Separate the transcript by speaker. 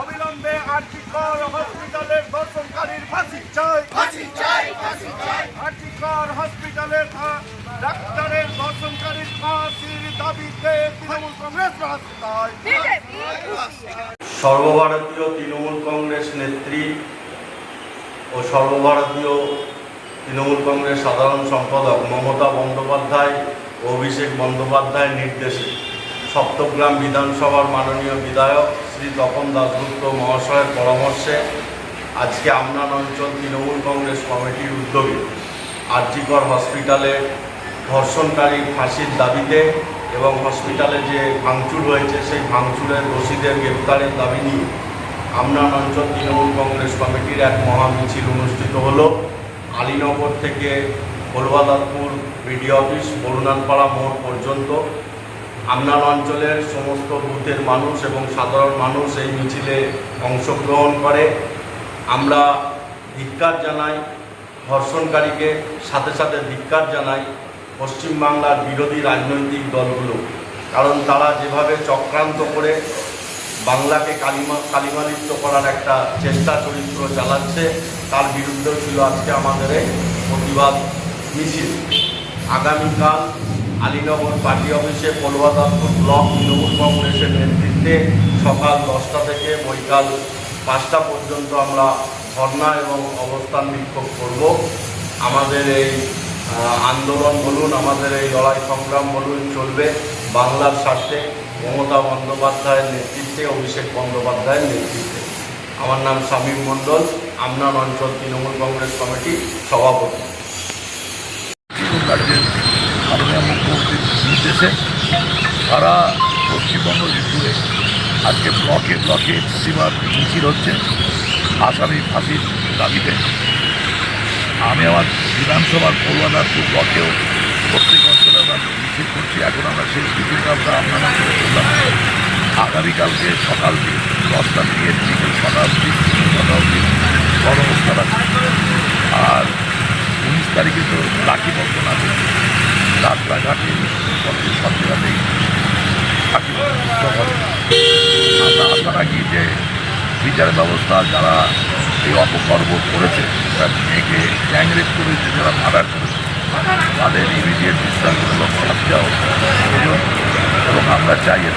Speaker 1: অবিলম্বে আর্থিকর হসপিটালের দর্শনকারীর ফাঁসি চাই। আর্থিকর হসপিটালের আ- ডাক্তারের দর্শনকারীর ফাঁসির দাবিতে তৃণমূল কংগ্রেস রাস্তায়
Speaker 2: সর্বভারতীয় তৃণমূল কংগ্রেস নেত্রী ও সর্বভারতীয় তৃণমূল কংগ্রেস সাধারণ সম্পাদক মমতা বন্দ্যোপাধ্যায় অভিষেক বন্দ্যোপাধ্যায়ের নির্দেশে সপ্তগ্রাম বিধানসভার মাননীয় বিধায়ক শ্রী তপন দাসগুপ্ত মহাশয়ের পরামর্শে আজকে আমনান অঞ্চল তৃণমূল কংগ্রেস কমিটির উদ্যোগে আরজিকর হসপিটালে ধর্ষণকারী ফাঁসির দাবিতে এবং হসপিটালে যে ভাঙচুর হয়েছে, সেই ভাঙচুরের দোষীদের গ্রেপ্তারের দাবি নিয়ে আমনান অঞ্চল তৃণমূল কংগ্রেস কমিটির এক মহা মিছিল অনুষ্ঠিত হলো। আলীনগর থেকে কলবাদারপুর বিডি অফিস, বরুণানপাড়া মোড় পর্যন্ত আমনান অঞ্চলের সমস্ত বুথের মানুষ এবং সাধারণ মানুষ এই মিছিলে অংশগ্রহণ করে। আমরা ধিক্কার জানাই, ধর্ষণকারীকে সাথে সাথে ধিক্কার জানাই পশ্চিমবাংলার বিরোধী রাজনৈতিক দলগুলো। কারণ তারা যেভাবে চক্রান্ত করে বাংলাকে কালিমা, কালিমালিপ্ত করার একটা চেষ্টা চরিত্র চালাচ্ছে, তার বিরুদ্ধেও ছিল আজকে আমাদের প্রতিবাদ মিছিল। আগামীকাল আলীনগর পার্টি অফিসে কলকাতাপুর ব্লক তৃণমূল কংগ্রেসের নেতৃত্বে সকাল দশটা থেকে বৈকাল পাঁচটা পর্যন্ত আমরা ধর্ণা এবং অবস্থান বিক্ষোভ করব। আমাদের এই আন্দোলন বলুন, আমাদের এই লড়াই সংগ্রাম বলুন, চলবে। বাংলার স্বার্থে মমতা বন্দ্যোপাধ্যায়ের নেতৃত্বে, অভিষেক বন্দ্যোপাধ্যায়ের নেতৃত্বে। আমার নাম শামীম মণ্ডল আমনান অঞ্চল তৃণমূল কংগ্রেস কমিটি সভাপতি
Speaker 3: তৃণমূল রাজ্যের মাননীয় মুখ্যমন্ত্রীর নির্দেশে সারা পশ্চিমবঙ্গ জুড়ে আজকে ব্লকে ব্লকে সীমার মিছিল হচ্ছে আসামি ফাঁসির দাবিতে। আমি আমার বিধানসভার কলকাতাপুর ব্লকেও প্রত্যেক অঞ্চলে মিছিল করছি। এখন আমরা সেই মিছিলটা আমরা আপনার অঞ্চলে করলাম। আগামীকালকে সকাল দিন দশটা থেকে বিকেল ছটা অবধি ছটা অবধি কর্মস্থান আছে আর উনিশ তারিখে তো রাখি বন্ধন আছে যে বিচার ব্যবস্থা যারা এই অপকর্ম করেছে মেয়েকে গ্যাংরেপ করেছে, যারা মার্ডার করেছে, তাদের ইমিডিয়েট বিশ্বাস করে লক্ষ্য রাখতে প্রয়োজন এবং আমরা চাই এর